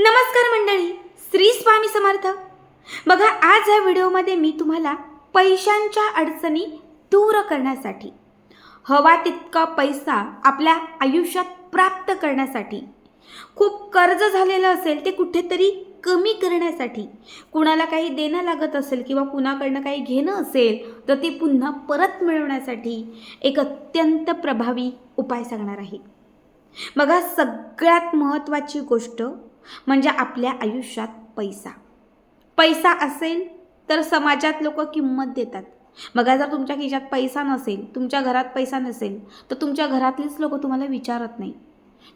नमस्कार मंडळी श्री स्वामी समर्थ. बघा आज या व्हिडिओमध्ये मी तुम्हाला पैशांच्या अडचणी दूर करण्यासाठी हवा तितका पैसा आपल्या आयुष्यात प्राप्त करण्यासाठी खूप कर्ज झालेलं असेल ते कुठेतरी कमी करण्यासाठी कुणाला काही देणं लागत असेल किंवा कुणाकडनं काही घेणं असेल तर ते पुन्हा परत मिळवण्यासाठी एक अत्यंत प्रभावी उपाय सांगणार आहे. बघा सगळ्यात महत्त्वाची गोष्ट म्हणजे आपल्या आयुष्यात पैसा. पैसा असेल तर समाजात लोक किंमत देतात. बघा जर तुमच्या खिशात पैसा नसेल तुमच्या घरात पैसा नसेल तर तुमच्या घरातलीच लोक तुम्हाला विचारत नाही.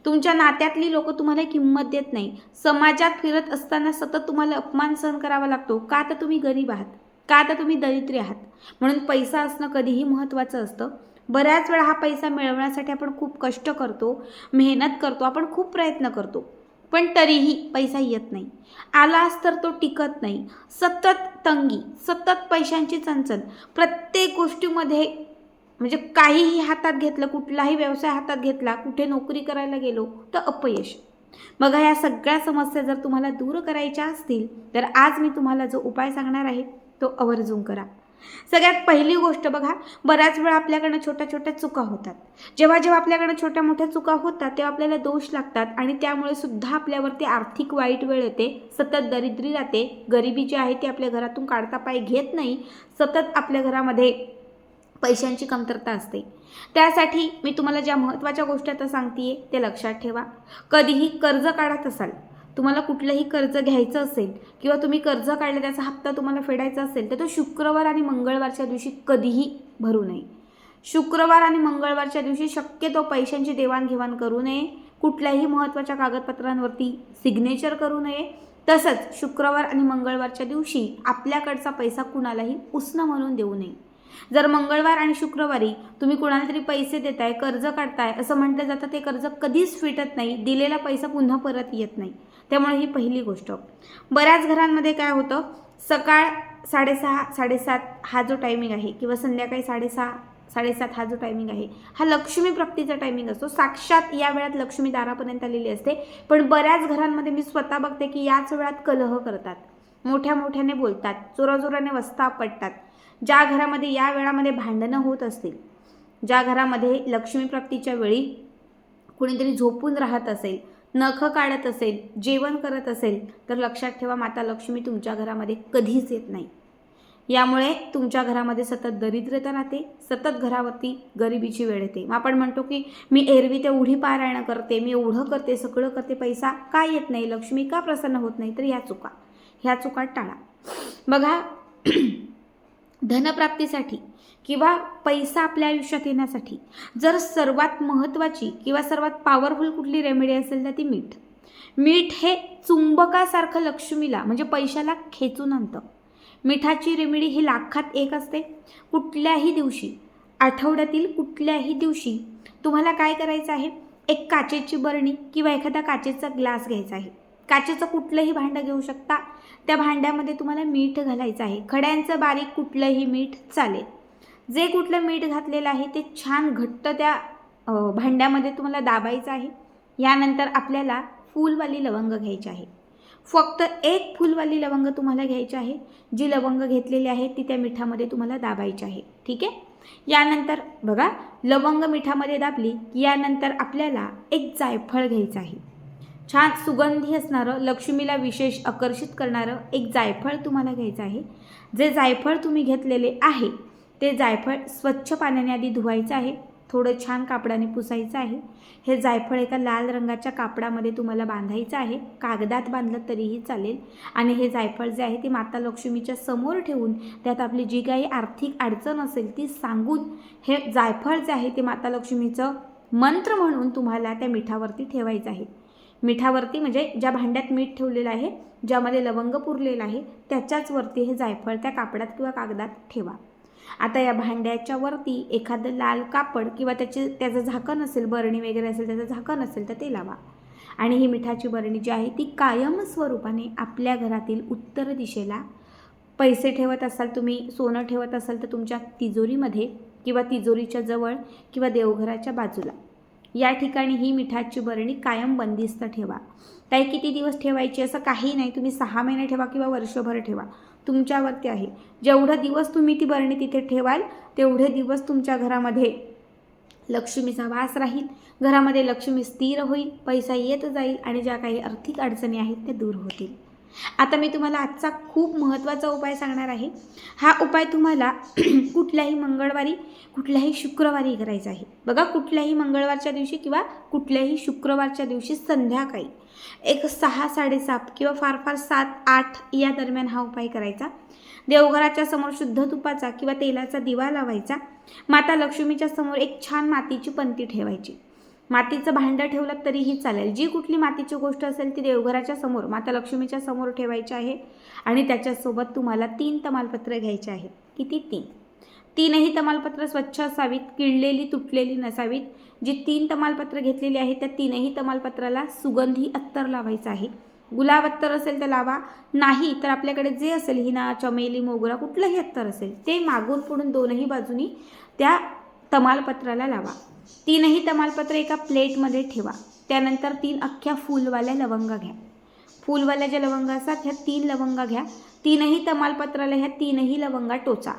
तुमच्या नात्यातली लोक तुम्हाला किंमत देत नाही. समाजात फिरत असताना सतत तुम्हाला अपमान सहन करावा लागतो. का तर तुम्ही गरीब आहात? का तर तुम्ही दरिद्री आहात? म्हणून पैसा असणं कधीही महत्त्वाचं असतं. बऱ्याच वेळा हा पैसा मिळवण्यासाठी आपण खूप कष्ट करतो मेहनत करतो आपण खूप प्रयत्न करतो. पण तरीही पैसा येत नाही. आलास तर तो टिकत नाही. सतत तंगी सतत पैशांची चणचण प्रत्येक गोष्टीमध्ये म्हणजे काहीही हातात घेतलं कुठलाही व्यवसाय हातात घेतला कुठे नोकरी करायला गेलो तर अपयश. बघा या सगळ्या समस्या जर तुम्हाला दूर करायच्या असतील तर आज मी तुम्हाला जो उपाय सांगणार आहे तो आवर्जून करा. सगळ्यात पहिली गोष्ट बघा बऱ्याच वेळा आपल्याकडनं छोट्या छोट्या चुका होतात. जेव्हा जेव्हा आपल्याकडनं छोट्या मोठ्या चुका होतात तेव्हा आपल्याला दोष लागतात आणि त्यामुळे सुद्धा आपल्यावरती आर्थिक वाईट वेळ येते सतत दरिद्री राहते गरिबी जी आहे ती आपल्या घरातून काढता पाय घेत नाही सतत आपल्या घरामध्ये पैशांची कमतरता असते. त्यासाठी मी तुम्हाला ज्या महत्त्वाच्या गोष्टी आता सांगते ते लक्षात ठेवा. कधीही कर्ज काढत असाल तुम्हाला कुठलंही कर्ज घ्यायचं असेल किंवा तुम्ही कर्ज काढलं त्याचा हप्ता तुम्हाला फेडायचा असेल तर तो शुक्रवार आणि मंगळवारच्या दिवशी कधीही भरू नये. शुक्रवार आणि मंगळवारच्या दिवशी शक्यतो पैशांची देवाणघेवाण करू नये. कुठल्याही महत्त्वाच्या कागदपत्रांवरती सिग्नेचर करू नये. तसंच शुक्रवार आणि मंगळवारच्या दिवशी आपल्याकडचा पैसा कुणालाही उसणं म्हणून देऊ नये. जर मंगळवार आणि शुक्रवारी तुम्ही कुणाला तरी पैसे देताय कर्ज काढताय असं म्हटलं जातं ते कर्ज कधीच फिटत नाही दिलेला पैसा पुन्हा परत येत नाही. त्यामुळे ही पहिली गोष्ट. बऱ्याच घरांमध्ये काय होतं सकाळ साडेसहा साडेसात हा जो टायमिंग आहे किंवा संध्याकाळी साडेसहा साडेसात हा जो टायमिंग आहे हा लक्ष्मी प्राप्तीचा टायमिंग असतो. साक्षात या वेळात लक्ष्मी दारापर्यंत आलेली असते. पण बऱ्याच घरांमध्ये मी स्वतः बघते की याच वेळात कलह करतात. मोठ्या मोठ्याने बोलतात जोराजोराने वस्ता पडतात. ज्या घरामध्ये या वेळामध्ये भांडणं होत असतील ज्या घरामध्ये लक्ष्मीप्राप्तीच्या वेळी कुणीतरी झोपून राहत असेल नखं काढत असेल जेवण करत असेल तर लक्षात ठेवा माता लक्ष्मी तुमच्या घरामध्ये कधीच येत नाही. यामुळे तुमच्या घरामध्ये सतत दरिद्रता राहते सतत घरावरती गरिबीची वेळ येते. मग आपण म्हणतो की मी एरवी ते उढी पारायणं करते मी एवढं करते सगळं करते पैसा का येत नाही लक्ष्मी का प्रसन्न होत नाही? तर ह्या चुका ह्या चुका टाळा. बघा धनप्राप्तीसाठी किंवा पैसा आपल्या आयुष्यात येण्यासाठी जर सर्वात महत्त्वाची किंवा सर्वात पॉवरफुल कुठली रेमेडी असेल तर ती मीठ. मीठ हे चुंबकासारखं लक्ष्मीला म्हणजे पैशाला खेचून आणतं. मिठाची रेमेडी ही लाखात एक असते. कुठल्याही दिवशी आठवड्यातील कुठल्याही दिवशी तुम्हाला काय करायचं आहे? एक काचेची बरणी किंवा एखादा काचेचा ग्लास घ्यायचा आहे. काचेचं कुठलंही भांडं घेऊ शकता. त्या भांड्यामध्ये तुम्हाला मीठ घालायचं आहे. खड्यांचं बारीक कुठलंही मीठ चालेल. जे कुठलं मीठ घातलेलं आहे ते छान घट्ट त्या भांड्यामध्ये तुम्हाला दाबायचं आहे. यानंतर आपल्याला फूलवाली लवंग घ्यायची आहे. फक्त एक फुलवाली लवंग तुम्हाला घ्यायची आहे. जी लवंग घेतलेली आहे ती त्या मिठामध्ये तुम्हाला दाबायची आहे. ठीक आहे? यानंतर बघा लवंग मिठामध्ये दाबली की यानंतर आपल्याला एक जायफळ घ्यायचं आहे. छान सुगंधी असणारं लक्ष्मीला विशेष आकर्षित करणारं एक जायफळ तुम्हाला घ्यायचं आहे. जे जायफळ तुम्ही घेतलेले आहे ते जायफळ स्वच्छ पाण्याने आधी धुवायचं आहे. थोडं छान कापडाने पुसायचं आहे. हे जायफळ एका लाल रंगाच्या कापडामध्ये तुम्हाला बांधायचं आहे. कागदात बांधलं तरीही चालेल. आणि हे जायफळ जे आहे ते माता लक्ष्मीच्या समोर ठेवून त्यात आपली जी काही आर्थिक अडचण असेल ती सांगून हे जायफळ जे आहे ते माता लक्ष्मीचं मंत्र म्हणून तुम्हाला त्या मिठावरती ठेवायचं आहे. मिठावरती म्हणजे ज्या भांड्यात मीठ ठेवलेलं आहे ज्यामध्ये लवंग पुरलेलं आहे त्याच्याच वरती हे जायफळ त्या कापडात किंवा कागदात ठेवा. आता या भांड्याच्या वरती एखादं लाल कापड किंवा त्याचे त्याचं झाकण असेल बरणी वगैरे असेल त्याचं झाकण असेल तर ते लावा. आणि ही मिठाची बरणी जी आहे ती कायम स्वरूपाने आपल्या घरातील उत्तर दिशेला पैसे ठेवत असाल तुम्ही सोनं ठेवत असाल तर तुमच्या तिजोरीमध्ये किंवा तिजोरीच्या जवळ किंवा देवघराच्या बाजूला. या ठिकाणी ही मिठाची बरणी कायम बंदिस्त ठेवा. काही किती दिवस ठेवायची असं काही नाही. तुम्ही सहा महिने ठेवा किंवा वर्षभर ठेवा. तुमच्यावरती आहे. जेवढं दिवस तुम्ही ती बरणी तिथे ठेवाल तेवढे दिवस तुमच्या घरामध्ये लक्ष्मीचा वास राहील. घरामध्ये लक्ष्मी स्थिर होईल पैसा येत जाईल आणि ज्या काही आर्थिक अडचणी आहेत त्या दूर होतील. आता मी तुम्हाला आजचा खूप महत्त्वाचा उपाय सांगणार आहे. हा उपाय तुम्हाला कुठल्याही मंगळवारी कुठल्याही शुक्रवारी करायचा आहे. बघा कुठल्याही मंगळवारच्या दिवशी किंवा कुठल्याही शुक्रवारच्या दिवशी संध्याकाळी. एक सहा साडेसात किंवा फार फार सात आठ या दरम्यान हा उपाय करायचा. देवघराच्या समोर शुद्ध तुपाचा किंवा तेलाचा दिवा लावायचा. माता लक्ष्मीच्या समोर एक छान मातीची पंती ठेवायची. मातीचं भांडं ठेवलं तरीही चालेल. जी कुठली मातीची गोष्ट असेल ती देवघराच्या समोर माता लक्ष्मीच्या समोर ठेवायची आहे आणि त्याच्यासोबत तुम्हाला तीन तमालपत्र घ्यायचे आहेत. किती? तीन. तीनही तमालपत्र स्वच्छ असावीत किडलेली तुटलेली नसावीत. जी तीन तमालपत्र घेतलेली आहेत त्या तीनही तमालपत्राला सुगंधी अत्तर लावायचं आहे. गुलाब अत्तर असेल तर लावा. नाही तर आपल्याकडे जे असेल हिना चमेली मोगरा कुठलंही अत्तर असेल ते मागून पुढून दोनही बाजूनी त्या तमालपत्राला लावा. तीनही तमालपत्र एका प्लेटमध्ये ठेवा. त्यानंतर तीन अख्ख्या फुलवाल्या लवंगा घ्या. फुलवाल्या ज्या लवंगा असतात ह्या तीन लवंगा घ्या. तीनही तमालपत्राला ह्या तीनही लवंगा टोचा.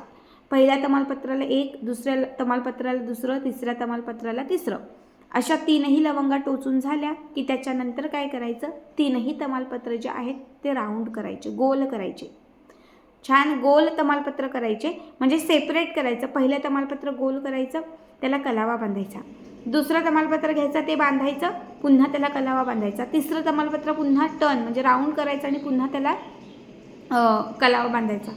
पहिल्या तमालपत्राला एक दुसऱ्या तमालपत्राला दुसरं तिसऱ्या तमालपत्राला तिसरं. अशा तीनही लवंगा टोचून झाल्या की त्याच्यानंतर काय करायचं? तीनही तमालपत्र जे आहेत ते राऊंड करायचे गोल करायचे. छान गोल तमालपत्र करायचे म्हणजे सेपरेट करायचं. पहिलं तमालपत्र गोल करायचं त्याला कलावा बांधायचा. दुसरं तमालपत्र घ्यायचं ते बांधायचं पुन्हा त्याला कलावा बांधायचा. तिसरं तमालपत्र पुन्हा टर्न म्हणजे राऊंड करायचं आणि पुन्हा त्याला कलावा बांधायचा.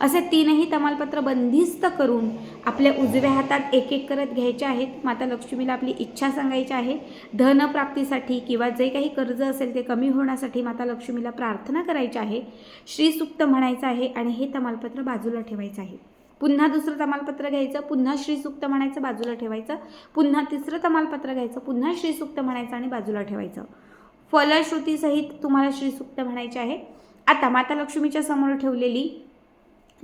असे तीनही तमालपत्र बंदिस्त करून आपल्या उजव्या हातात एक एक करत घ्यायचे आहेत. माता लक्ष्मीला आपली इच्छा सांगायची आहे. धनप्राप्तीसाठी किंवा जे काही कर्ज असेल ते कमी होण्यासाठी माता लक्ष्मीला प्रार्थना करायची आहे. श्रीसुक्त म्हणायचं आहे आणि हे तमालपत्र बाजूला ठेवायचं आहे. पुन्हा दुसरं तमालपत्र घ्यायचं पुन्हा श्रीसुक्त म्हणायचं बाजूला ठेवायचं. पुन्हा तिसरं तमालपत्र घ्यायचं पुन्हा श्रीसुक्त म्हणायचं आणि बाजूला ठेवायचं. फलश्रुतीसहित तुम्हाला श्रीसुक्त म्हणायचे आहे. आता माता लक्ष्मीच्या समोर ठेवलेली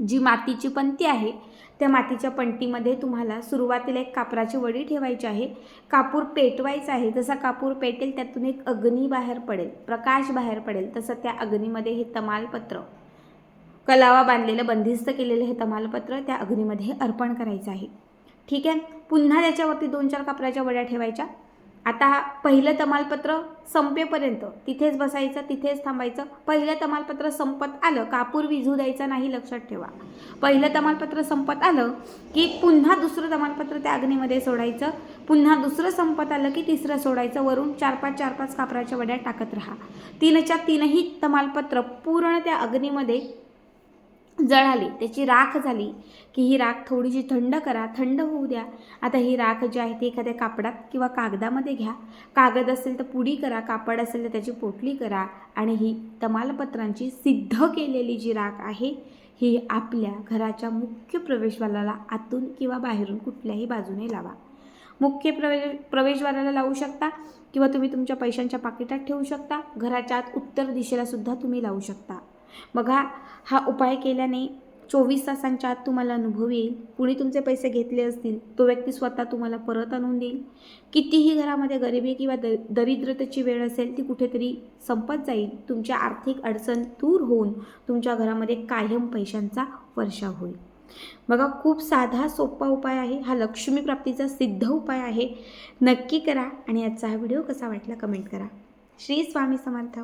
जी मातीची पंती आहे त्या मातीच्या पंटीमध्ये तुम्हाला सुरुवातीला एक कापराची वडी ठेवायची आहे. कापूर पेटवायचा आहे. जसा कापूर पेटेल त्यातून एक अग्नी बाहेर पडेल प्रकाश बाहेर पडेल तसं त्या अग्नीमध्ये हे तमालपत्र कलावा बांधलेलं बंदिस्त केलेलं हे तमालपत्र त्या अग्नीमध्ये अर्पण करायचं आहे. ठीक आहे? पुन्हा त्याच्यावरती दोन चार कापराच्या वड्या ठेवायच्या. आता हा पहिलं तमालपत्र संपेपर्यंत तिथेच बसायचं तिथेच थांबायचं. पहिलं तमालपत्र संपत आलं कापूर विझू द्यायचा नाही लक्षात ठेवा. पहिलं तमालपत्र संपत आलं की पुन्हा दुसरं तमालपत्र त्या अग्नीमध्ये सोडायचं. पुन्हा दुसरं संपत आलं की तिसरं सोडायचं. वरून चार पाच चार पाच कापराच्या वड्या टाकत राहा. तीनच्या तीनही तमालपत्र पूर्ण त्या अग्नीमध्ये जळाली त्याची राख झाली की ही राख थोडीशी थंड करा थंड होऊ द्या. आता ही राख जी आहे ती एखाद्या कापडात किंवा कागदामध्ये घ्या. कागद असेल तर पुडी करा कापड असेल तर त्याची पोटली करा आणि ही तमालपत्रांची सिद्ध केलेली जी राख आहे ही आपल्या घराच्या मुख्य प्रवेशद्वाराला आतून किंवा बाहेरून कुठल्याही बाजूने लावा. मुख्य प्रवेश प्रवेशद्वाराला लावू शकता किंवा तुम्ही तुमच्या पैशांच्या पाकिटात ठेवू शकता. घराच्या आत उत्तर दिशेला सुद्धा तुम्ही लावू शकता. बघा हा उपाय केल्याने चोवीस तासांच्या आत तुम्हाला अनुभव येईल. कुणी तुमचे पैसे घेतले असतील तो व्यक्ती स्वतः तुम्हाला परत आणून देईल. कितीही घरामध्ये गरिबी किंवा द दरिद्रतेची वेळ असेल ती कुठेतरी संपत जाईल. तुमच्या आर्थिक अडचण दूर होऊन तुमच्या घरामध्ये कायम पैशांचा वर्षाव होईल. बघा खूप साधा सोपा उपाय आहे. हा लक्ष्मी प्राप्तीचा सिद्ध उपाय आहे. नक्की करा आणि आजचा हा व्हिडिओ कसा वाटला कमेंट करा. श्री स्वामी समर्थ.